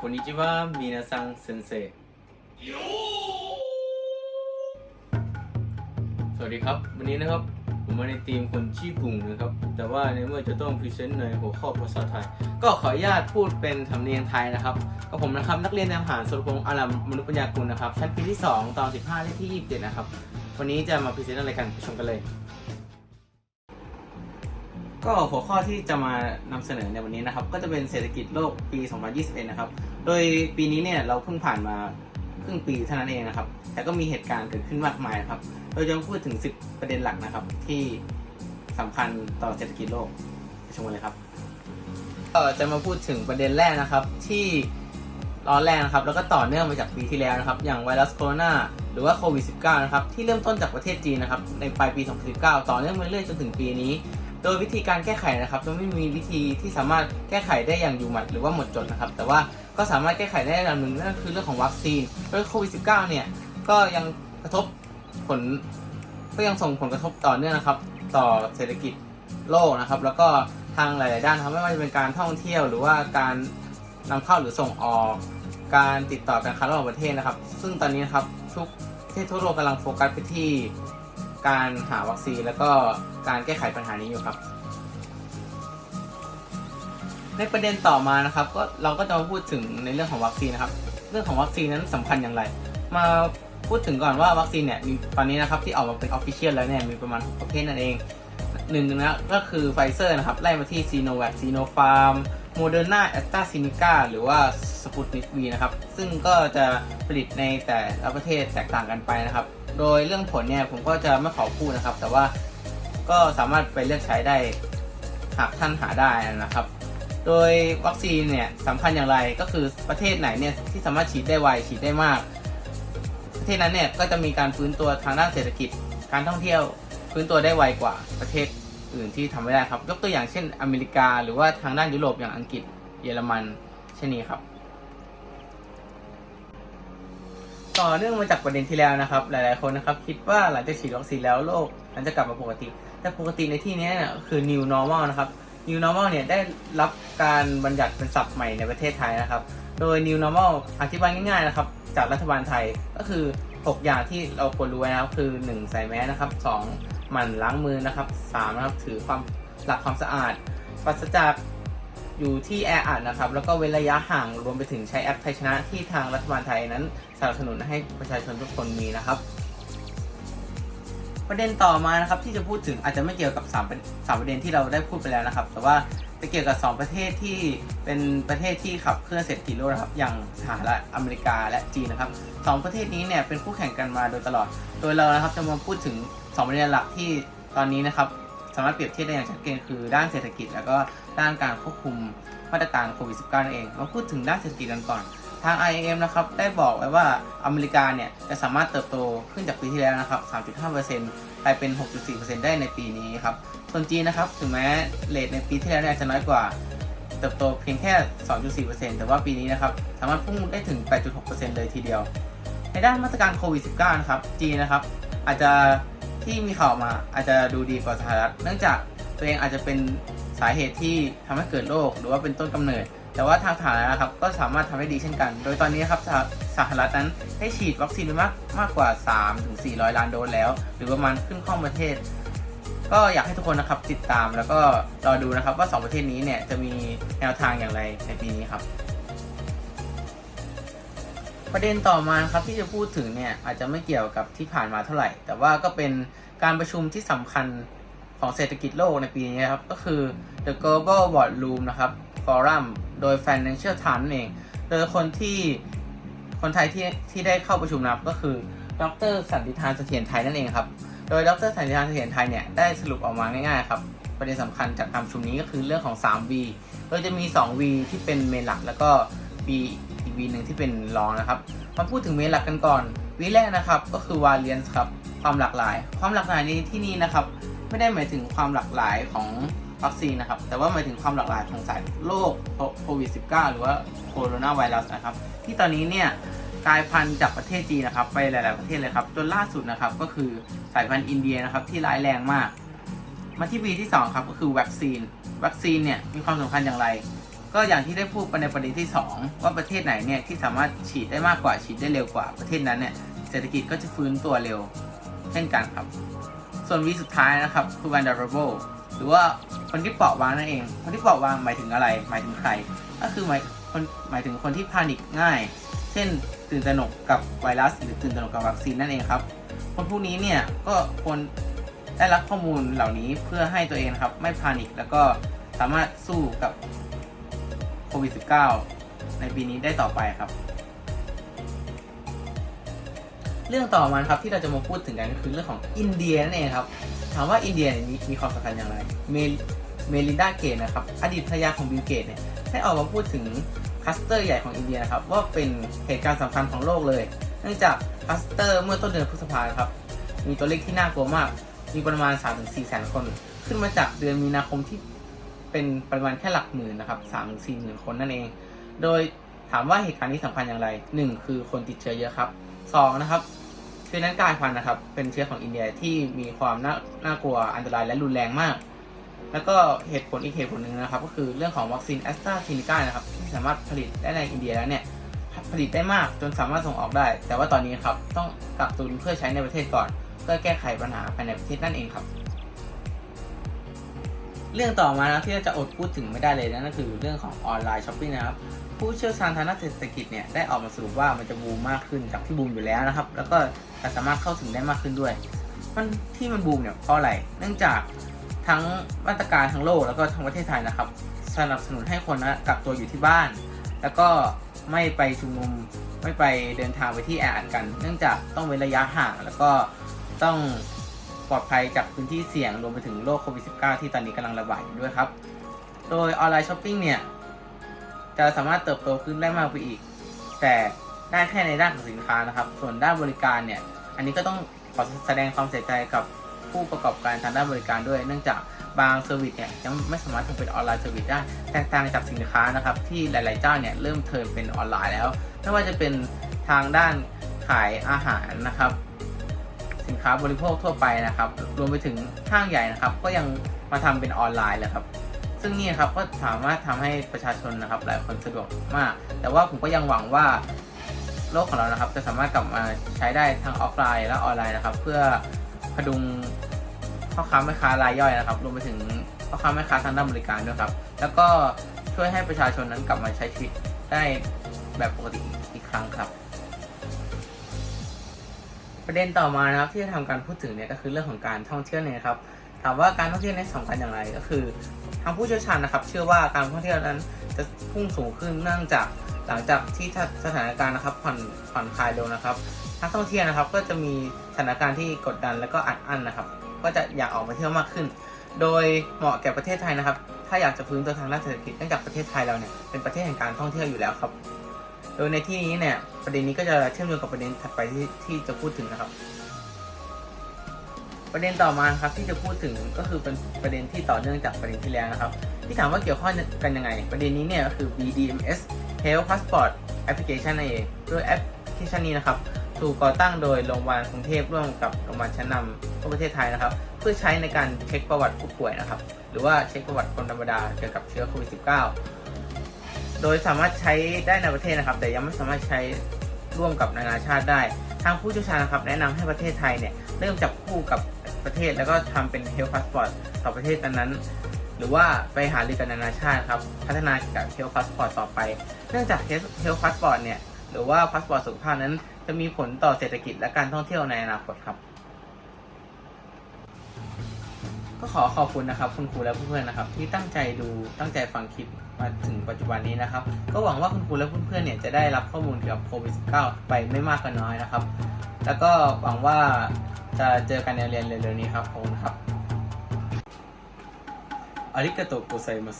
こんにちは皆さん先生สวัสดีครับ วันนี้นะครับ ผมมาในทีมคนญี่ปุ่นนะครับ แต่ว่าในเมื่อจะต้องพรีเซนต์ในหัวข้อภาษาไทย ก็ขออนุญาตพูดเป็นสำเนียงไทยนะครับกับผมนะครับ นักเรียนนายทหารสุรพงษ์อารัมมนุษยปัญญากุลนะครับ ชั้นปีที่ 2 ตอน 15 เลขที่ 27 นะครับ วันนี้จะมาพรีเซนต์อะไรกันไปชมกันเลย ก็หัวข้อที่จะมานำเสนอในวันนี้นะครับ ก็จะเป็นเศรษฐกิจโลกปี 2021 นะครับ โดยปีนี้เนี่ยเราเพิ่งผ่านมาครึ่งปีเท่านั้นเองนะครับ แต่ก็มีเหตุการณ์เกิดขึ้นมากมายนะครับ โดยจะมาพูดถึง 10 ประเด็นหลักนะครับ ที่สำคัญต่อเศรษฐกิจโลกไปชมกันเลยครับก็จะมาพูดถึงประเด็นแรกนะครับที่ร้อนแรงนะครับ แล้วก็ต่อเนื่องมาจากปีที่แล้วนะครับ อย่างไวรัสโคโรนาหรือว่าโควิด -19 นะครับ ที่เริ่มต้นจากประเทศจีนนะครับ ในปลายปี 2019 ต่อเนื่องมาเรื่อยจนถึงปีนี้ โดยวิธีการแก้ไขนะครับจะไม่มีวิธีที่สามารถแก้ไขได้อย่างอยู่หมัดหรือว่าหมดจดนะครับ แต่ว่าก็สามารถแก้ไขได้ระดับหนึ่งนั่นก็คือเรื่องของวัคซีนโดยโควิด -19 เนี่ยก็ยังกระทบผลก็ยังส่งผลกระทบต่อเนื่องนะครับ ต่อเศรษฐกิจโลกนะครับ แล้วก็ทางหลาย ๆ ด้านครับไม่ว่าจะเป็นการท่องเที่ยวหรือว่าการนำเข้าหรือส่งออก การติดต่อการค้าระหว่างประเทศนะครับ ซึ่งตอนนี้นะครับทุกประเทศทั่วโลกกำลังโฟกัสไปที่ การหาวัคซีนแล้วก็การแก้ไขปัญหานี้อยู่ครับ ในประเด็นต่อมานะครับ ก็เราก็จะมาพูดถึงในเรื่องของวัคซีนนะครับ เรื่องของวัคซีนนั้นสำคัญอย่างไร มาพูดถึงก่อนว่าวัคซีนเนี่ยตอนนี้นะครับที่ออกมาเป็นออฟฟิเชียลแล้วเนี่ยมีประมาณประเภทนั่นเองหนึ่งนะก็คือไฟเซอร์นะครับ ไล่มาที่ซีโนแวคซีโนฟาร์มโมเดอร์นาแอสตราซินิก้าหรือว่าสปุตนิกวีนะครับ ซึ่งก็จะผลิตในแต่ละประเทศแตกต่างกันไปนะครับ โดยเรื่องผลเนี่ยผมก็จะไม่ขอพูดนะครับ แต่ว่าก็สามารถไปเลือกใช้ได้หากท่านหาได้นะครับ โดยวัคซีนเนี่ยสำคัญอย่างไรก็คือประเทศไหนเนี่ยที่สามารถฉีดได้ไวฉีดได้มาก ประเทศนั้นเนี่ยก็จะมีการฟื้นตัวทางด้านเศรษฐกิจ การท่องเที่ยวฟื้นตัวได้ไวกว่าประเทศอื่นที่ทำไม่ได้ครับ ยกตัวอย่างเช่นอเมริกา หรือว่าทางด้านยุโรปอย่างอังกฤษเยอรมันเช่นนี้ครับ ต่อเนื่องมาจากประเด็นที่แล้วนะครับ หลาย ๆ คนนะครับ คิดว่าหลังจากฉีดวัคซีนแล้วโลกนั้นจะกลับมาปกติ แต่ปกติในที่นี้เนี่ยคือ new normal นะครับ new normal เนี่ยได้รับการบัญญัติเป็นศัพท์ใหม่ในประเทศไทยนะครับ โดย new normal อธิบายง่าย ๆ นะครับ จากรัฐบาลไทยก็คือ 6 อย่างที่เราควรรู้นะครับคือ 1 ใส่แมสนะครับ 2 หมั่นล้างมือนะครับ3นะครับถือความหลักความสะอาดปราศจาก อยู่ที่แออัดนะครับ แล้วก็เว้นระยะห่างรวมไปถึงใช้แอปไทยชนะที่ทางรัฐบาลไทยนั้นสนับสนุนให้ประชาชนทุกคนมีนะครับ ประเด็นต่อมานะครับที่จะพูดถึงอาจจะไม่เกี่ยวกับ3ประสามประเด็นที่เราได้พูดไปแล้วนะครับ แต่ว่าจะเกี่ยวกับ 2 ประเทศที่เป็นประเทศที่ขับเคลื่อนเศรษฐกิจโลกนะครับ อย่างสหรัฐอเมริกาและจีนนะครับสองประเทศนี้เนี่ยเป็นคู่แข่งกันมาโดยตลอด โดยเรานะครับจะมาพูดถึง 2 ประเด็นหลักที่ตอนนี้นะครับ สามารถเปรียบเทียบได้อย่างชัดเจนคือด้านเศรษฐกิจ แล้วก็ด้านการควบคุมมาตรการโควิด -19 นั่นเองมาพูดถึงด้านเศรษฐกิจกันก่อนทาง IMF นะครับได้บอกไว้ว่าอเมริกาเนี่ยจะสามารถเติบโตขึ้นจากปีที่แล้วนะครับ 3.5%ไปเป็น 6.4%ได้ในปีนี้ครับ ส่วนจีนนะครับถึงแม้เรทในปีที่แล้วเนี่ยจะน้อยกว่า เติบโตเพียงแค่ 2.4%แต่ว่าปีนี้นะครับสามารถพุ่งได้ถึง 8.6%เลยทีเดียว ในด้านมาตรการโควิด -19 นะครับจีนนะครับอาจจะ ที่มีข่าวมาอาจจะดูดีกว่าสหรัฐ เนื่องจากตัวเองอาจจะเป็นสาเหตุที่ทำให้เกิดโรคหรือว่าเป็นต้นกำเนิด แต่ว่าทางสหรัฐนะครับก็สามารถทำได้ดีเช่นกัน โดยตอนนี้ครับสหรัฐนั้นได้ฉีดวัคซีนไปมากมากกว่า 3-400 ล้านโดสแล้ว หรือประมาณครึ่งข้องประเทศ ก็อยากให้ทุกคนนะครับติดตามแล้วก็รอดูนะครับว่า 2 ประเทศนี้เนี่ยจะมีแนวทางอย่างไรในปีนี้ครับ ประเด็นต่อมาครับที่จะพูดถึงเนี่ยอาจจะไม่เกี่ยวกับที่ผ่านมาเท่าไหร่ แต่ว่าก็เป็นการประชุมที่สำคัญของเศรษฐกิจโลกในปีนี้ครับ ก็คือ The Global Boardroom นะครับ Forum โดย Financial Times เอง โดยคนที่คนไทยที่ที่ได้เข้าประชุมนะครับก็คือ ดรสันติธานเสถียรไทยนั่นเองครับ โดยดรสันติธานเสถียรไทยเนี่ยได้สรุปออกมาง่ายๆครับ ประเด็นสำคัญจากการประชุมนี้ก็คือเรื่องของ 3V โดยจะมี 2V ที่เป็นเมนหลักแล้วก็ V ีหนึ่งที่เป็นรองนะครับมาพูดถึงเมนหลักกันก่อนวีแรกนะครับก็คือ variance ครับความหลากหลาย ความหลากหลายในที่นี้นะครับไม่ได้หมายถึงความหลากหลายของวัคซีนนะครับแต่ว่าหมายถึงความหลากหลายของสายโรคโควิด -19 หรือว่าโคโรนาไวรัสนะครับที่ตอนนี้เนี่ยกลายพันธุ์จากประเทศจีนนะครับไปหลาย ๆ ประเทศเลยครับจนล่าสุดนะครับก็คือสายพันธุ์อินเดียนะครับที่ร้ายแรงมาก มาที่ V ที่2ครับก็คือวัคซีนวัคซีนเนี่ยมีความสำคัญอย่างไร ก็อย่างที่ได้พูดไปในประเด็นที่ 2 ว่าประเทศไหนเนี่ยที่สามารถฉีดได้มากกว่าฉีดได้เร็วกว่าประเทศนั้นเนี่ยเศรษฐกิจก็จะฟื้นตัวเร็วเช่นกันครับ ส่วนวีสุดท้ายนะครับคือ vulnerable หรือว่าคนที่เปราะบางนั่นเอง คนที่เปราะบางหมายถึงอะไร หมายถึงใคร ก็คือหมายคนหมายถึงคนที่พานิคง่าย เช่น ตื่นตระหนกกับไวรัส หรือตื่นตระหนกกับวัคซีนนั่นเองครับ คนพวกนี้เนี่ยก็ควรได้รับข้อมูลเหล่านี้เพื่อให้ตัวเองครับไม่พานิคแล้วก็สามารถสู้กับ โควิด -19 ในปีนี้ได้ต่อไปครับ เรื่องต่อมาครับที่เราจะมาพูดถึงกันก็คือเรื่องของอินเดียนั่นเองครับ ถามว่าอินเดียมีมีความสำคัญอย่างไร เมลินดาเกตนะครับ อดีตภรรยาของบิลเกตเนี่ยได้ออกมาพูดถึงคลัสเตอร์ใหญ่ของอินเดียครับว่าเป็นเหตุการณ์สำคัญของโลกเลย เนื่องจากคลัสเตอร์เมื่อต้นเดือนพฤษภาคมครับ มีตัวเลขที่น่ากลัวมาก มีประมาณ 3-4แสนคน ขึ้นมาจากเดือนมีนาคมที่ เป็นปริมาณแค่หลักหมื่นนะครับ3-4หมื่นคนนั่นเอง โดยถามว่าเหตุการณ์นี้สำคัญอย่างไร 1 คือคนติดเชื้อเยอะครับ 2 นะครับเชื้อนั้นกลายพันธุ์นะครับ เป็นเชื้อของอินเดียที่มีความน่าน่ากลัวอันตรายและรุนแรงมาก แล้วก็เหตุผลอีกเหตุผลหนึ่งนะครับ ก็คือเรื่องของวัคซีนแอสตราเซเนกานะครับที่สามารถผลิตได้ในอินเดียแล้วเนี่ยผลิตได้มากจนสามารถส่งออกได้ แต่ว่าตอนนี้ครับต้องกักตุนเพื่อใช้ในประเทศก่อน เพื่อแก้ไขปัญหาภายในประเทศนั่นเองครับ เรื่องต่อมานะที่เราจะอดพูดถึงไม่ได้เลยนั่นก็คือเรื่องของออนไลน์ช้อปปิ้งนะครับผู้เชี่ยวชาญทางด้านเศรษฐกิจเนี่ยได้ออกมาสรุปว่ามันจะบูมมากขึ้นจากที่บูมอยู่แล้วนะครับ แล้วก็จะสามารถเข้าถึงได้มากขึ้นด้วยมันที่มันบูมเนี่ยเพราะอะไรเนื่องจากทั้งมาตรการทั้งโลกแล้วก็ทั้งประเทศไทยนะครับ สนับสนุนให้คนนะกักตัวอยู่ที่บ้าน แล้วก็ไม่ไปชุมนุมไม่ไปเดินทางไปที่แออัดกัน เนื่องจากต้องเว้นระยะห่างแล้วก็ต้อง ปลอดภัยจากพื้นที่เสี่ยงรวมไปถึงโรคโควิด -19 ที่ตอนนี้กำลังระบาดอยู่ด้วยครับ โดยออนไลน์ช้อปปิ้งเนี่ย จะสามารถเติบโตขึ้นได้มากไปอีก แต่ได้แค่ในด้านของสินค้านะครับ ส่วนด้านบริการเนี่ย อันนี้ก็ต้องขอแสดงความเสียใจกับผู้ประกอบการทางด้านบริการด้วย เนื่องจากบางเซอร์วิสเนี่ยยังไม่สามารถทำเป็นออนไลน์เซอร์วิสได้แตกต่างจากสินค้านะครับ ที่หลาย ๆ เจ้าเนี่ยเริ่มเทิร์นเป็นออนไลน์แล้ว ไม่ว่าจะเป็นทางด้านขายอาหารนะครับ สินค้าบริโภคทั่วไปนะครับ รวมไปถึงห้างใหญ่นะครับ ก็ยังมาทำเป็นออนไลน์เลยครับ ซึ่งนี่ครับก็สามารถทำให้ประชาชนนะครับ หลายคนสะดวกมาก แต่ว่าผมก็ยังหวังว่าโลกของเรานะครับ จะสามารถกลับมาใช้ได้ทั้งออฟไลน์และออนไลน์นะครับ เพื่อพดุงพ่อค้าแม่ค้ารายย่อยนะครับ รวมไปถึงพ่อค้าแม่ค้าทางด้านบริการด้วยครับ แล้วก็ช่วยให้ประชาชนนั้นกลับมาใช้ชีวิตได้แบบปกติอีกครั้งครับ ประเด็นต่อมานะครับที่จะทำการพูดถึงเนี่ยก็คือเรื่องของการท่องเที่ยวเนี่ยครับถามว่าการท่องเที่ยวเนี่ยสำคัญอย่างไรก็คือทางผู้เชี่ยวชาญนะครับ เชื่อว่าการท่องเที่ยวนั้นจะพุ่งสูงขึ้นเนื่องจากหลังจากที่สถานการณ์นะครับผ่อนผ่อนคลายลงนะครับนักท่องเที่ยวนะครับก็จะมีสถานการณ์ที่กดดันและก็อัดอั้นนะครับ ก็จะอยากออกมาเที่ยวมากขึ้น โดยเหมาะแก่ประเทศไทยนะครับ ถ้าอยากจะฟื้นตัวทางด้านเศรษฐกิจเนื่องจากประเทศไทยเราเนี่ยเป็นประเทศแห่งการท่องเที่ยวอยู่แล้วครับ ดยในที่นี้เนี่ยประเด็นนี้ก็จะเชื่อมโยงกับประเด็นถัดไปที่ที่จะพูดถึงนะครับ ประเด็นต่อมาครับที่จะพูดถึงก็คือเป็นประเด็นที่ต่อเนื่องจากประเด็นที่แล้วนะครับ ที่ถามว่าเกี่ยวข้องกันยังไง ประเด็นนี้เนี่ยก็คือ BDMS Health Passport Application นั่นเองโดยแอปพลิเคชันนี้นะครับถูกก่อตั้งโดยโรงพยาบาลกรุงเทพร่วมกับโรงพยาบาลชั้นนำทั่วประเทศไทยนะครับ เพื่อใช้ในการเช็คประวัติผู้ป่วยนะครับ หรือว่าเช็คประวัติคนธรรมดาเกี่ยวกับเชื้อโควิด -19 โดยสามารถใช้ได้ในประเทศนะครับ แต่ยังไม่สามารถใช้ร่วมกับนานาชาติได้ ทางผู้เชี่ยวชาญนะครับ แนะนำให้ประเทศไทยเนี่ยเริ่มจับคู่กับประเทศแล้วก็ทำเป็น health passport ต่อประเทศนั้นๆหรือว่าไปหารือกันนานาชาติครับ พัฒนาเกี่ยวกับ health passport ต่อไป เนื่องจาก health passport เนี่ยหรือว่าพาสปอร์ตสุขภาพนั้น จะมีผลต่อเศรษฐกิจและการท่องเที่ยวในอนาคตครับ ก็ขอขอบคุณนะครับคุณครูและเพื่อนๆนะครับ ที่ตั้งใจดูตั้งใจฟังคลิปมาถึงปัจจุบันนี้นะครับ ก็หวังว่าคุณครูและเพื่อนๆเนี่ยจะได้รับข้อมูลเกี่ยวกับโควิด -19 ไปไม่มากก็น้อยนะครับ แล้วก็หวังว่าจะเจอกันในเรียนเร็วๆนี้ครับขอบคุณครับอาริกาโตโกไซมัส